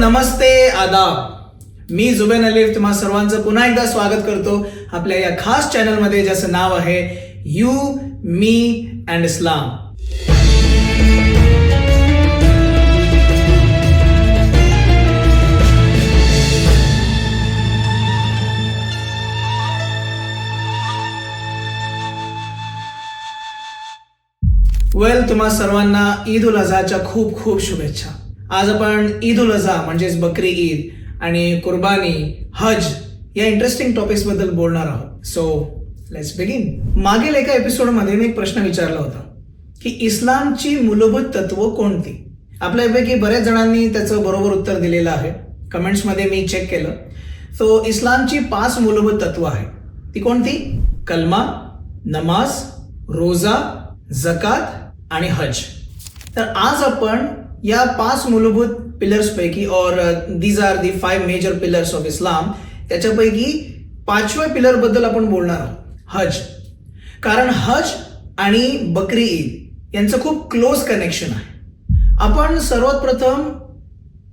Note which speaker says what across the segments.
Speaker 1: नमस्ते आदाब. मी जुबेन अलीफ तुम्हा सर्वांचं पुन्हा एकदा स्वागत करतो आपल्या या खास चॅनलमध्ये ज्याचं नाव आहे यू मी अँड इस्लाम. वेल तुम्हा सर्वांना ईद उल अझाच्या खूप खूप शुभेच्छा. आज आपण ईद उल अझा म्हणजेच बकरी ईद आणि कुर्बानी हज या इंटरेस्टिंग टॉपिक्सबद्दल बोलणार आहोत. सो लेट्स बिगिन मागील एका एपिसोडमध्ये मी एक प्रश्न विचारला होता की इस्लामची मूलभूत तत्व कोणती? आपल्यापैकी बऱ्याच जणांनी त्याचं बरोबर उत्तर दिलेलं आहे. कमेंट्समध्ये मी चेक केलं. सो इस्लामची पाच मूलभूत तत्व आहेत. ती कोणती? कलमा नमाज रोजा जकात आणि हज. तर आज आपण या पाच मूलभूत पिलर्सपैकी or these are the five major pillars of Islam त्याच्यापैकी पाचव्या पिलरबद्दल आपण बोलणार आहोत. हज. कारण हज आणि बकरी ईद यांचं खूप क्लोज कनेक्शन आहे. आपण सर्वात प्रथम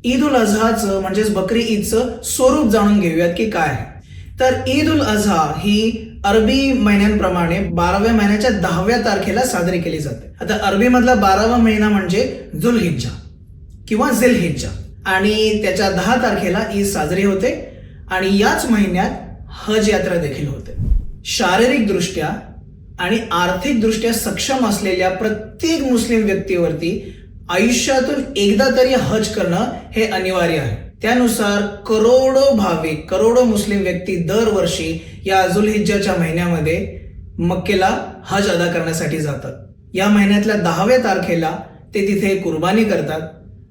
Speaker 1: ईद उल अझाचं म्हणजेच बकरी ईदचं स्वरूप जाणून घेऊयात की काय आहे. तर ईद उल अझा ही अरबी महिन्यांप्रमाणे बाराव्या महिन्याच्या दहाव्या तारखेला साजरी केली जाते. आता अरबीमधला बारावा महिना म्हणजे जुल हिज्जा किंवा झिल हिज्जा आणि त्याच्या दहा तारखेला ईद साजरी होते आणि याच महिन्यात हज यात्रा देखील होते. शारीरिक दृष्ट्या आणि आर्थिकदृष्ट्या सक्षम असलेल्या प्रत्येक मुस्लिम व्यक्तीवरती आयुष्यातून एकदा तरी हज करणं हे अनिवार्य आहे. त्यानुसार करोडो भाविक करोडो मुस्लिम व्यक्ती दरवर्षी या हिज्जाच्या महिन्यामध्ये मक्केला हज अदा करण्यासाठी जातात. या महिन्यातल्या दहाव्या तारखेला ते तिथे कुर्बानी करतात.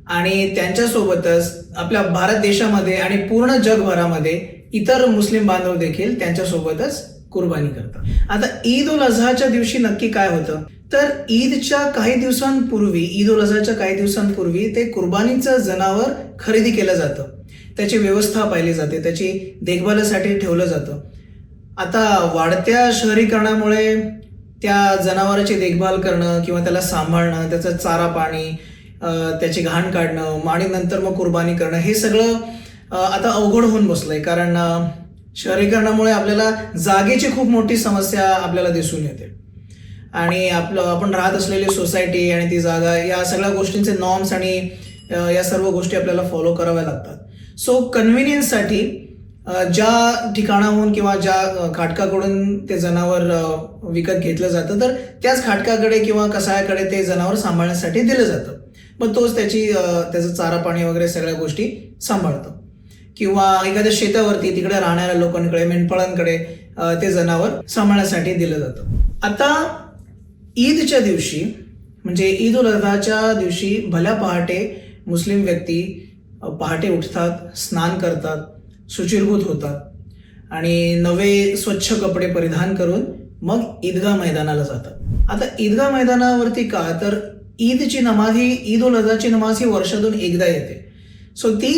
Speaker 1: आणि त्यांच्यासोबतच आपल्या भारत देशामध्ये आणि पूर्ण जगभरामध्ये इतर मुस्लिम बांधव देखील त्यांच्यासोबतच कुर्बानी करतात. आता ईद उल अझाच्या दिवशी नक्की काय होतं? तर ईदच्या काही दिवसांपूर्वी ईद उल अझाच्या काही दिवसांपूर्वी ते कुर्बानीचं जनावर खरेदी केलं जातं. त्याची व्यवस्था पाहिली जाते त्याची देखभालीसाठी ठेवलं जातं. आता वाढत्या शहरीकरणामुळे त्या जनावराची देखभाल करणं किंवा त्याला सांभाळणं त्याचं चारा पाणी त्याची घाण काढणं आणि नंतर मग कुर्बानी करणं हे सगळं आता अवघड होऊन बसलंय. कारण शहरीकरणामुळे आपल्याला जागेची खूप मोठी समस्या आपल्याला दिसून येते. आणि आपलं आपण राहत असलेली सोसायटी आणि ती जागा या सगळ्या गोष्टींचे नॉर्म्स आणि या सर्व गोष्टी आपल्याला फॉलो कराव्या लागतात. सो कन्व्हिनियन्ससाठी ज्या ठिकाणाहून किंवा ज्या खाटकाकडून ते जनावर विकत घेतलं जातं तर त्याच खाटकाकडे किंवा कसायाकडे ते जनावर सांभाळण्यासाठी दिलं जातं. मग तोच त्याची त्याचं चारा पाणी वगैरे सगळ्या गोष्टी सांभाळतो. किंवा एखाद्या शेतावरती तिकडे राहणाऱ्या लोकांकडे मेंढपाळांकडे ते जनावर सांभाळण्यासाठी दिलं जातं. आता ईदच्या दिवशी म्हणजे ईद उल अझाच्या दिवशी भल्या पहाटे मुस्लिम व्यक्ती पहाटे उठतात स्नान करतात सुचिरभूत होतात आणि नवे स्वच्छ कपडे परिधान करून मग ईदगाह मैदानाला जातात. आता ईदगाह मैदानावरती का? तर ईदची नमाज ही ईद उल अझाची नमाज ही वर्षातून एकदा येते. सो ती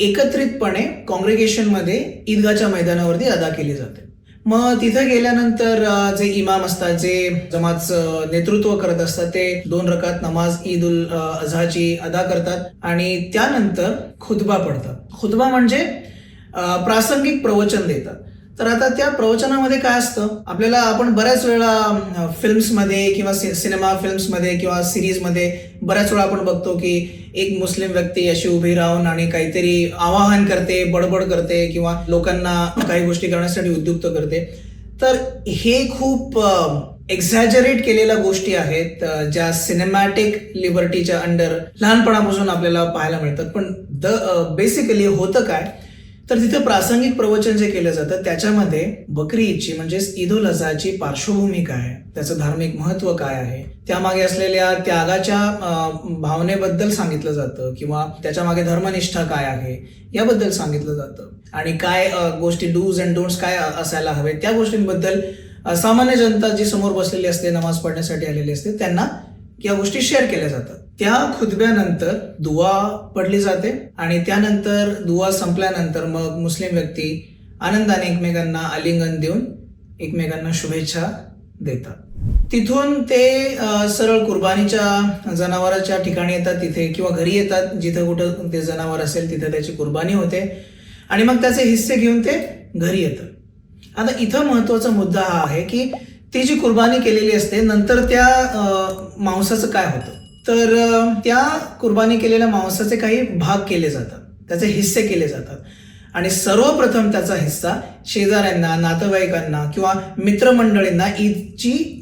Speaker 1: एकत्रितपणे कॉन्ग्रेगेशनमध्ये ईदगाच्या मैदानावरती अदा केली जाते. मग तिथे गेल्यानंतर जे इमाम असतात जे जमातचं नेतृत्व करत असतात ते दोन रकात नमाज ईद उल अझाची अदा करतात आणि त्यानंतर खुतबा पडतात. खुतबा म्हणजे प्रासंगिक प्रवचन देतात. तर आता त्या प्रवचनामध्ये काय असतं? आपल्याला आपण बऱ्याच वेळा फिल्म्समध्ये किंवा सिनेमा फिल्म्समध्ये किंवा सिरीजमध्ये बऱ्याच वेळा आपण बघतो की एक मुस्लिम व्यक्ती अशी उभी राहून आणि काहीतरी आवाहन करते बडबड करते किंवा लोकांना काही गोष्टी करण्यासाठी उद्युक्त करते. तर हे खूप एक्झॅजरेट केलेल्या गोष्टी आहेत ज्या सिनेमॅटिक लिबर्टीच्या अंडर लहानपणापासून आपल्याला पाहायला मिळतात. पण द बेसिकली होतं काय? तर तिथे प्रासंगिक प्रवचन जे केलं जातं त्याच्यामध्ये बकरी ईदची म्हणजेच ईद उल अझाची पार्श्वभूमी काय आहे? त्याचं धार्मिक महत्त्व काय आहे? त्यामागे असलेल्या त्यागाच्या भावनेबद्दल सांगितलं जातं किंवा त्याच्यामागे धर्मनिष्ठा काय आहे याबद्दल सांगितलं जातं. आणि काय गोष्टी डूज अँड डोंट्स काय असायला हवे त्या गोष्टींबद्दल सामान्य जनता जी समोर बसलेली असते नमाज पढण्यासाठी आलेली असते त्यांना या गोष्टी शेअर केल्या जातात. त्या खुतब्यानंतर दुवा पडली जाते आणि त्यानंतर दुवा संपल्यानंतर मग मुस्लिम व्यक्ती आनंदाने एकमेकांना आलिंगन देऊन एकमेकांना शुभेच्छा देतात. तिथून ते सरळ कुर्बानीच्या जनावराच्या ठिकाणी येतात तिथे किंवा घरी येतात. जिथं कुठं ते जनावर असेल तिथे त्याची कुर्बानी होते आणि मग त्याचे हिस्से घेऊन ते घरी येतं आता इथं महत्त्वाचा मुद्दा हा आहे की ती जी कुर्बानी केलेली असते नंतर त्या मांसाचं काय होतं? तर त्या कुर्बानी केलेल्या मांसाचे काही भाग केले जातात. त्याचे हिस्से केले जातात. आणि सर्वप्रथम त्याचा हिस्सा शेजाऱ्यांना नातेवाईकांना किंवा मित्रमंडळींना ईदची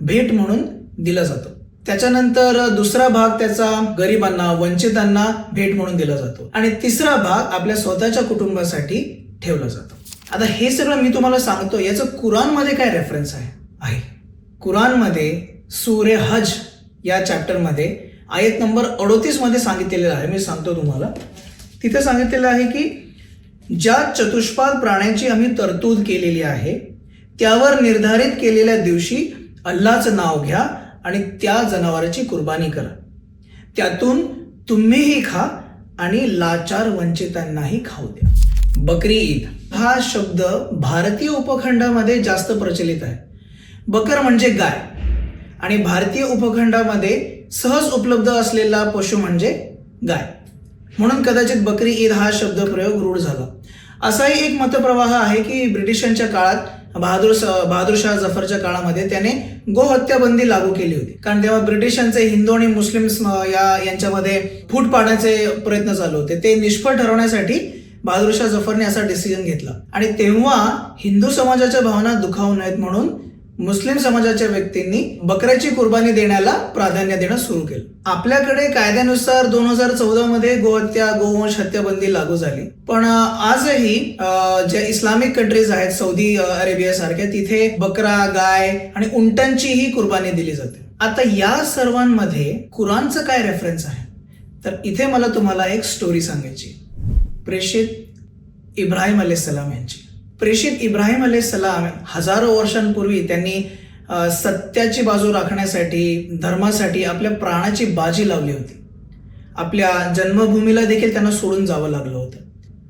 Speaker 1: भेट म्हणून दिला जातो. त्याच्यानंतर दुसरा भाग त्याचा गरिबांना वंचितांना भेट म्हणून दिला जातो. आणि तिसरा भाग आपल्या स्वतःच्या कुटुंबासाठी ठेवला जातो. आता हे सगळं मी तुम्हाला सांगतो याचं कुरानमध्ये काय रेफरन्स आहे? आहे. कुरानमध्ये सूर्य हज या चॅप्टरमध्ये आयत नंबर अडोतीसमध्ये सांगितलेलं आहे. मी सांगतो तुम्हाला. तिथे सांगितलेलं आहे की ज्या चतुष्पाद प्राण्याची आम्ही तरतूद केलेली आहे त्यावर निर्धारित केलेल्या दिवशी अल्लाचं नाव घ्या आणि त्या जनावराची कुर्बानी करा. त्यातून तुम्हीही खा आणि लाचार वंचितांनाही खाऊ द्या. बकरी ईद. हा शब्द भारतीय उपखंडामध्ये जास्त प्रचलित आहे. बकर म्हणजे गाय. आणि भारतीय उपखंडामध्ये सहज उपलब्ध असलेला पशु म्हणजे गाय. म्हणून कदाचित बकरी ईद हा शब्द प्रयोग रूढ झाला. असाही एक मतप्रवाह आहे की ब्रिटिशांच्या काळात बहादूर बहादूरशाह जफरच्या काळामध्ये त्याने गोहत्याबंदी लागू केली होती. कारण तेव्हा ब्रिटिशांचे हिंदू आणि मुस्लिम या यांच्यामध्ये फूट पाडण्याचे प्रयत्न चालू होते. ते निष्फळ ठरवण्यासाठी बहादूरशाह जफरने असा डिसिजन घेतला. आणि तेव्हा हिंदू समाजाच्या भावना दुखावू नयेत म्हणून मुस्लिम समाजाच्या व्यक्तींनी बकऱ्याची कुर्बानी देण्याला प्राधान्य देणं सुरू केलं. आपल्याकडे कायद्यानुसार दोन हजार चौदा मध्ये गोहत्या गोवंश हत्याबंदी लागू झाली. पण आजही ज्या इस्लामिक कंट्रीज आहेत सौदी अरेबिया सारख्या तिथे बकरा गाय आणि उंटांची ही कुर्बानी दिली जाते. आता या सर्वांमध्ये कुराणचं काय रेफरन्स आहे? तर इथे मला तुम्हाला एक स्टोरी सांगायची प्रेषित इब्राहिम सलाम यांची. प्रेषित इब्राहिम सलाम हजारो वर्षांपूर्वी त्यांनी सत्याची बाजू राखण्यासाठी धर्मासाठी आपल्या प्राणाची बाजी लावली होती. आपल्या जन्मभूमीला देखील त्यांना सोडून जावं लागलं होतं.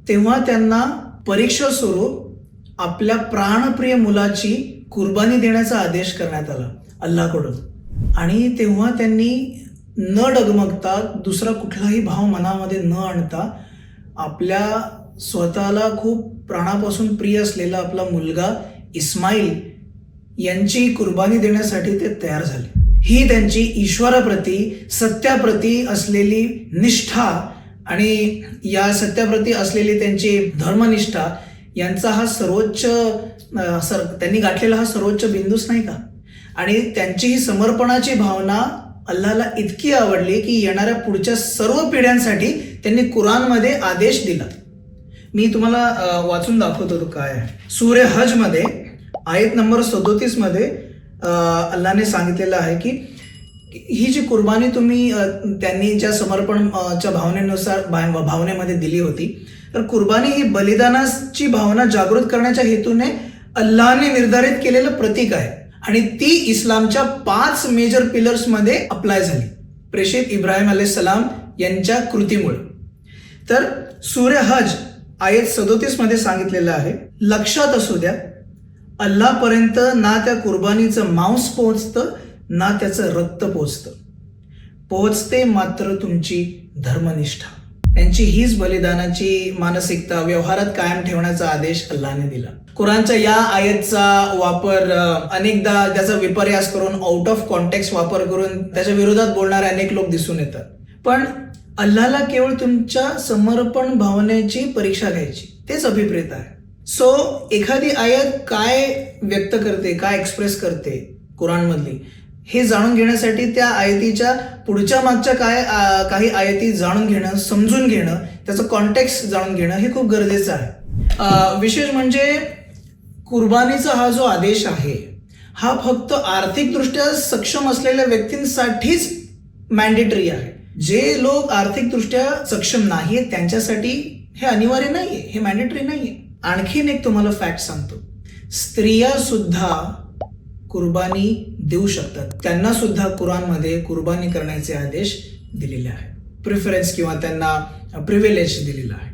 Speaker 1: तेव्हा त्यांना परीक्षा स्वरूप आपल्या प्राणप्रिय मुलाची कुर्बानी देण्याचा आदेश करण्यात आला अल्लाकडून. आणि तेव्हा त्यांनी न डगमगता दुसरा कुठलाही भाव मनामध्ये न आणता आपल्या स्वतःला खूप प्राणापासून प्रिय असलेला आपला मुलगा इस्माईल यांची कुर्बानी देण्यासाठी ते तयार झाले. ही त्यांची ईश्वराप्रती सत्याप्रती असलेली निष्ठा आणि या सत्याप्रती असलेली त्यांची धर्मनिष्ठा यांचा हा सर्वोच्च सर त्यांनी गाठलेला हा सर्वोच्च बिंदूच नाही का? आणि त्यांची ही समर्पणाची भावना अल्लाला इतकी आवडली की येणाऱ्या पुढच्या सर्व पिढ्यांसाठी त्यांनी कुराणमध्ये आदेश दिला. मी तुम्हाला वाचून दाखवतो तो काय सूर्य हजमध्ये आयत नंबर सदोतीसमध्ये अल्लाने सांगितलेलं आहे की ही जी कुर्बानी तुम्ही त्यांनी ज्या समर्पण च्या भावनेनुसार भावनेमध्ये दिली होती तर कुर्बानी ही बलिदानाची भावना जागृत करण्याच्या हेतूने अल्लाने निर्धारित केलेलं प्रतीक आहे. आणि ती इस्लामच्या पाच मेजर पिलर्समध्ये अप्लाय झाली. प्रेषित इब्राहिम सलाम यांच्या कृतीमुळे. तर सूर्य हज आयत सदोतीसमध्ये सांगितलेलं आहे लक्षात असू द्या अल्लापर्यंत ना त्या कुर्बानीचं मांस पोहोचतं ना त्याचं रक्त पोहोचतं. पोहोचते मात्र तुमची धर्मनिष्ठा. त्यांची हीच बलिदानाची मानसिकता व्यवहारात कायम ठेवण्याचा आदेश अल्लाने दिला. कुराणच्या या आयतचा वापर अनेकदा त्याचा विपर्यास करून आउट ऑफ कॉन्टेक्स्ट वापर करून त्याच्या विरोधात बोलणारे अनेक लोक दिसून येतात. पण अल्लाला केवळ तुमच्या समर्पण भावनेची परीक्षा घ्यायची. तेच अभिप्रेत आहे. सो एखादी आयत काय व्यक्त करते काय एक्सप्रेस करते कुराणमधली हे जाणून घेण्यासाठी त्या आयतीच्या पुढच्या मागच्या काय काही आयती जाणून घेणं समजून घेणं त्याचं कॉन्टेक्स्ट जाणून घेणं हे खूप गरजेचं आहे. विशेष म्हणजे कुर्बानीचा हा जो आदेश आहे हा फक्त आर्थिकदृष्ट्या सक्षम असलेल्या व्यक्तींसाठीच मॅन्डेटरी आहे. जे लोक आर्थिकदृष्ट्या सक्षम नाहीत त्यांच्यासाठी हे अनिवार्य नाहीये हे मॅन्डेटरी नाहीये. आणखीन एक तुम्हाला फॅक्ट सांगतो. स्त्रिया सुद्धा कुर्बानी देऊ शकतात. त्यांना सुद्धा कुरानमध्ये कुर्बानी करण्याचे आदेश दिलेले आहेत. प्रिफरन्स किंवा त्यांना प्रिव्हिलेज दिलेला आहे.